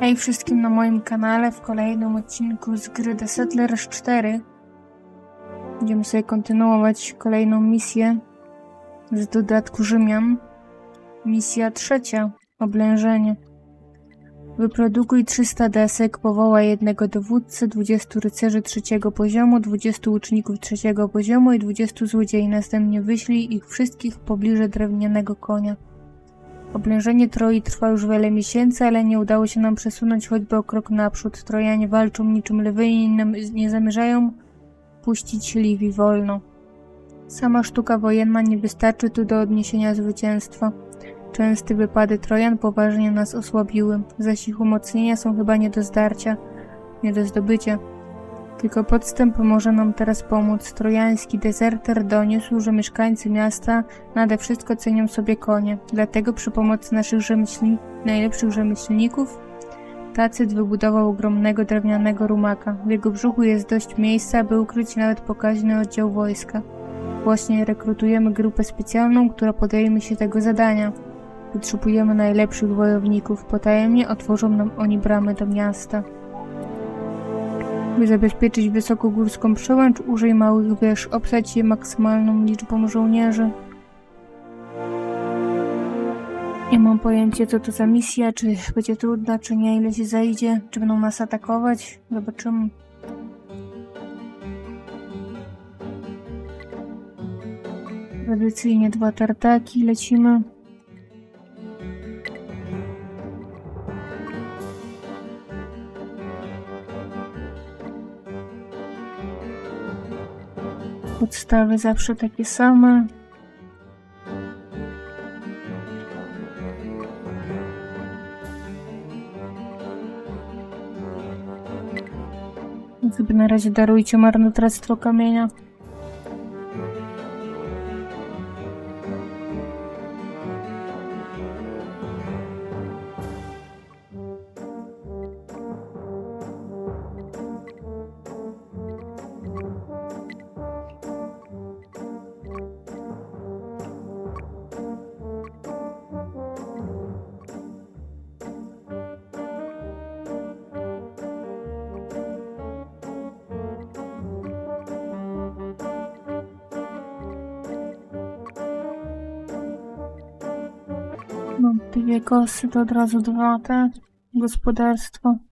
Hej wszystkim na moim kanale w kolejnym odcinku z gry The Settlers 4. Będziemy sobie kontynuować kolejną misję z dodatku Rzymian. Misja trzecia. Oblężenie. Wyprodukuj 300 desek, powołaj jednego dowódcę, 20 rycerzy trzeciego poziomu, 20 łuczników trzeciego poziomu i 20 złodziei. Następnie wyślij ich wszystkich w pobliże drewnianego konia. Oblężenie Troi trwa już wiele miesięcy, ale nie udało się nam przesunąć choćby o krok naprzód. Trojanie walczą niczym lwy i nie zamierzają puścić Liwi wolno. Sama sztuka wojenna nie wystarczy tu do odniesienia zwycięstwa. Częste wypady Trojan poważnie nas osłabiły, zaś ich umocnienia są chyba nie do zdarcia, nie do zdobycia. Tylko podstęp może nam teraz pomóc. Trojański dezerter doniósł, że mieszkańcy miasta nade wszystko cenią sobie konie. Dlatego przy pomocy naszych najlepszych rzemieślników Tacyt wybudował ogromnego drewnianego rumaka. W jego brzuchu jest dość miejsca, by ukryć nawet pokaźny oddział wojska. Właśnie rekrutujemy grupę specjalną, która podejmie się tego zadania. Potrzebujemy najlepszych wojowników. Potajemnie otworzą nam oni bramy do miasta. By zabezpieczyć wysokogórską przełęcz, użyj małych wież, obsadź je maksymalną liczbą żołnierzy. Nie mam pojęcia, co to za misja, czy będzie trudna, czy nie, ile się zajdzie, czy będą nas atakować. Zobaczymy. Tradycyjnie dwa tartaki, lecimy. Podstawy zawsze takie same. Sobie na razie darujcie marnotrawstwo kamienia. Dwie kosy, to od razu dwa te. Gospodarstwo.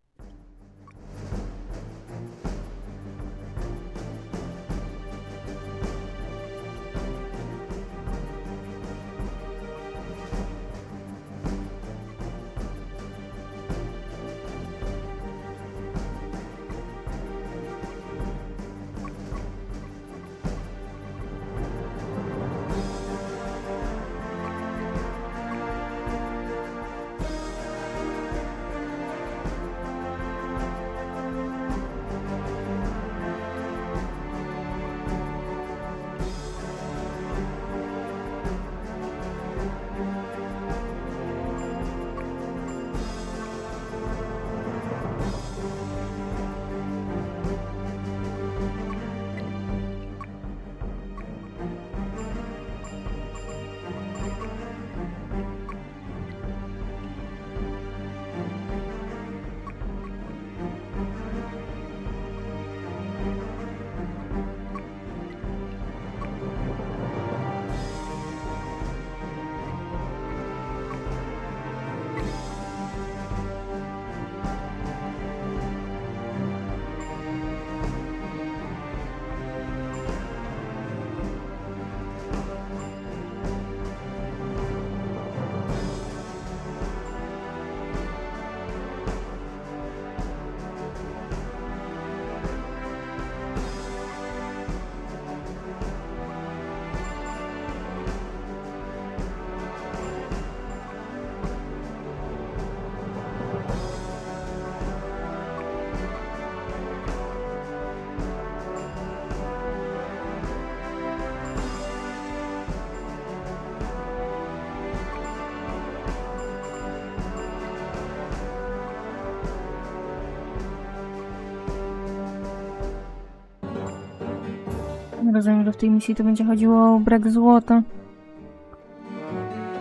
Rozumiem, że w tej misji to będzie chodziło o brak złota.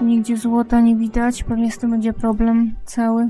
Nigdzie złota nie widać, pewnie z tym będzie problem cały.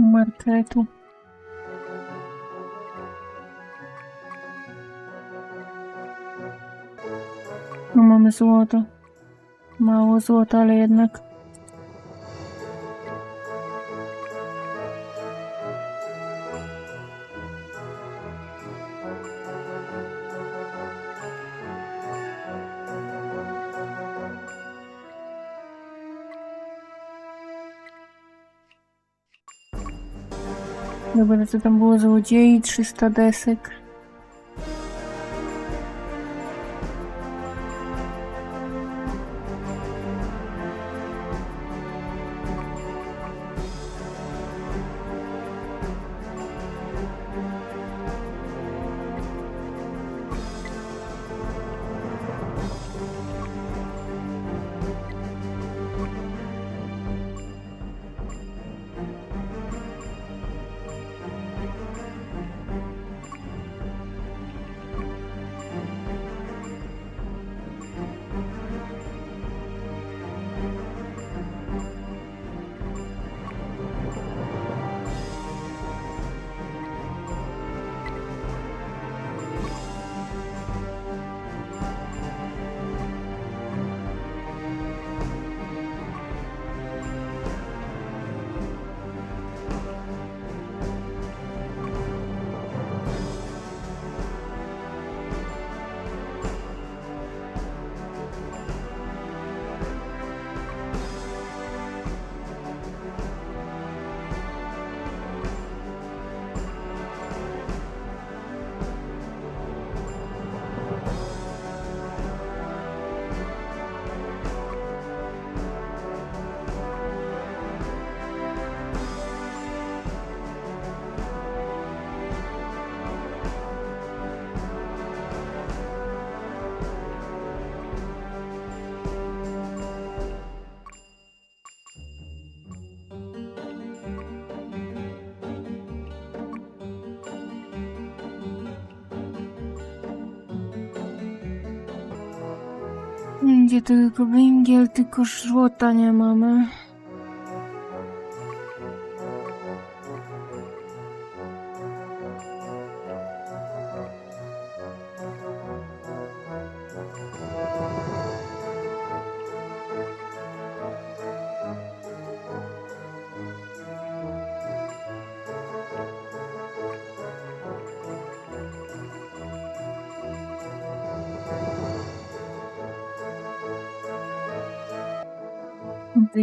Marketu. No mamy złoto. Mało złota, ale jednak. Dobra, co tam było? Złodziei, 300 desek. Gdzie tylko węgiel, tylko złota nie mamy.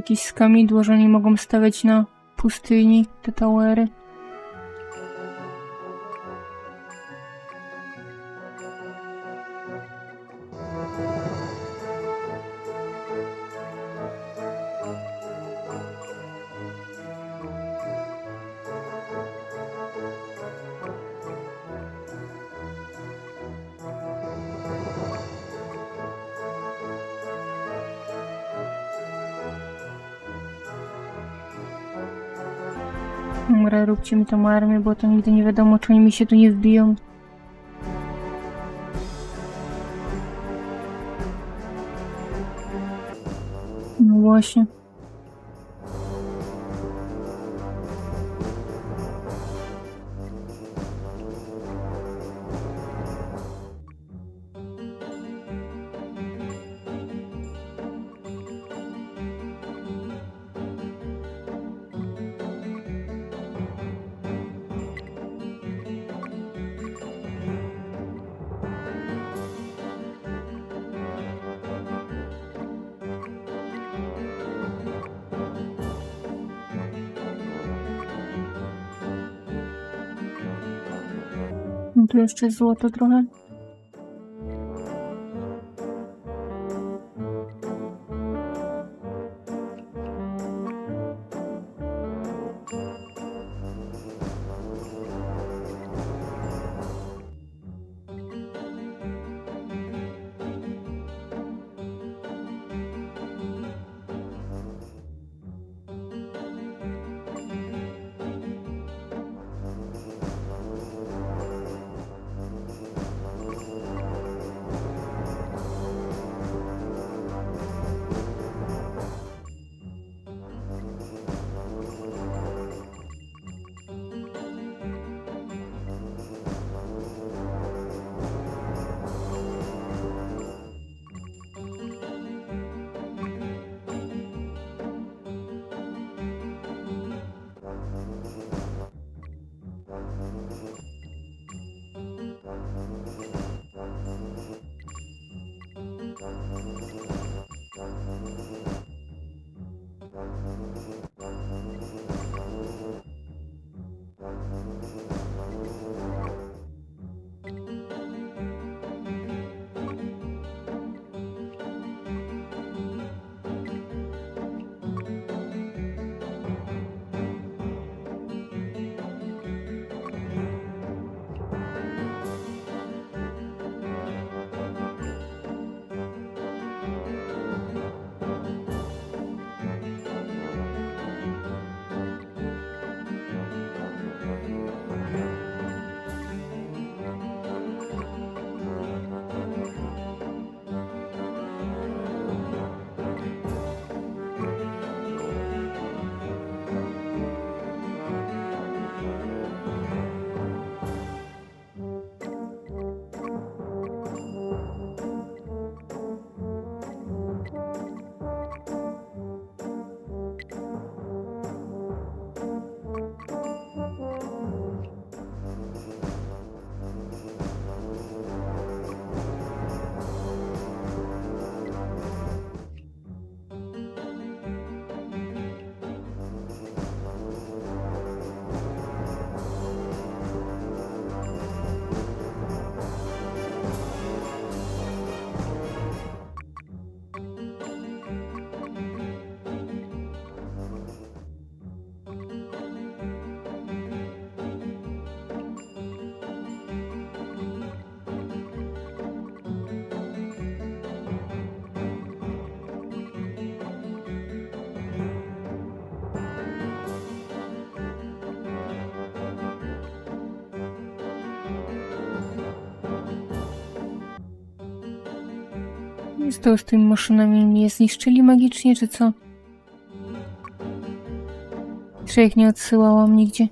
Jakieś skamidło, że oni mogą stawiać na pustyni te towery. Dobra, róbcie mi tą armię, bo to nigdy nie wiadomo, czy oni mi się tu nie wbiją. No właśnie. Tu jeszcze złoto trochę. Się stało z tymi maszynami? Mnie zniszczyli magicznie, czy co? Czy ich nie odsyłałam nigdzie?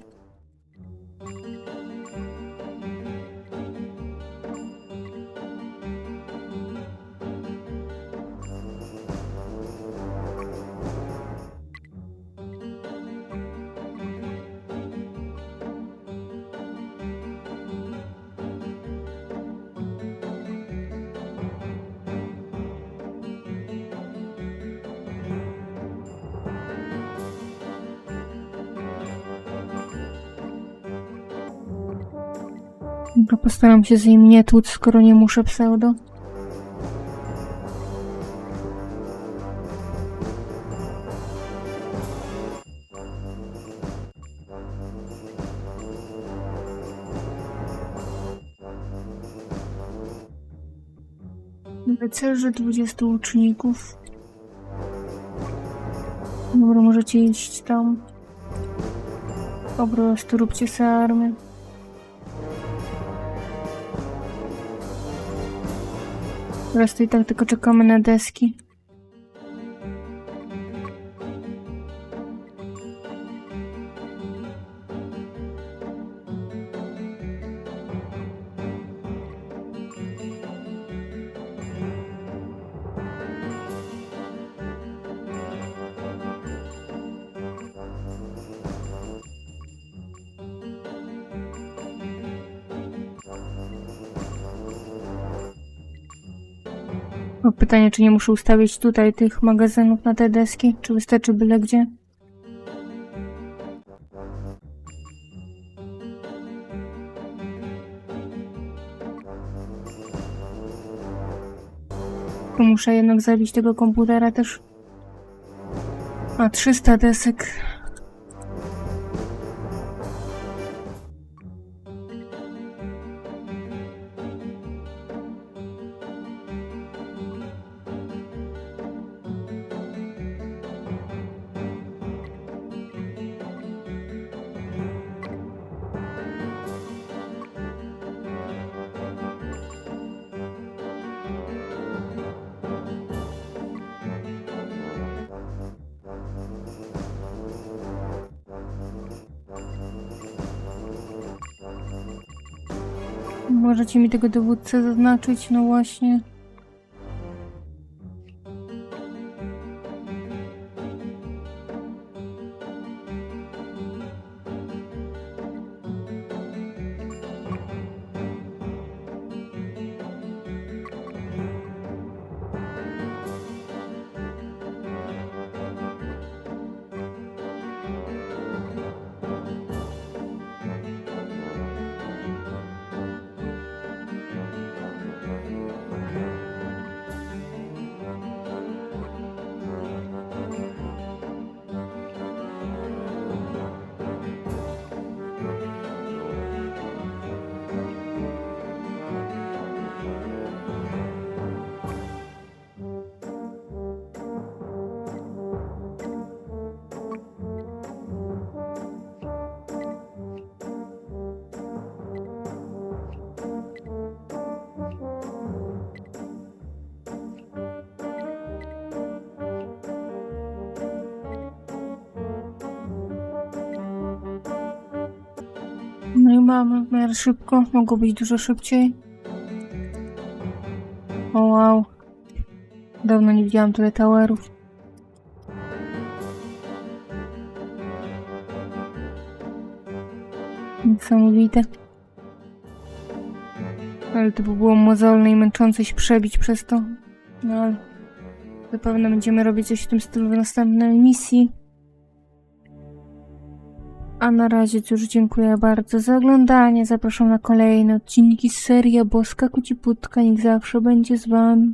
Dobra, postaram się z nim nie tłuc, skoro nie muszę pseudo. Rycerze 20 łuczników. Dobra, możecie iść tam. Po prostu róbcie sobie armię. Teraz to i tak tylko czekamy na deski. Pytanie, czy nie muszę ustawić tutaj tych magazynów na te deski? Czy wystarczy byle gdzie? Muszę jednak zabić tego komputera też. A 300 desek. Możecie mi tego dowódcę zaznaczyć? No właśnie. Miarę szybko. Mogło być dużo szybciej. O wow. Dawno nie widziałam tyle towerów. Niesamowite. Ale to by było mozolne i męczące się przebić przez to. No ale zapewne będziemy robić coś w tym stylu w następnej misji. A na razie cóż, dziękuję bardzo za oglądanie. Zapraszam na kolejne odcinki serii Boska Kuciputka. Niech zawsze będzie z wami.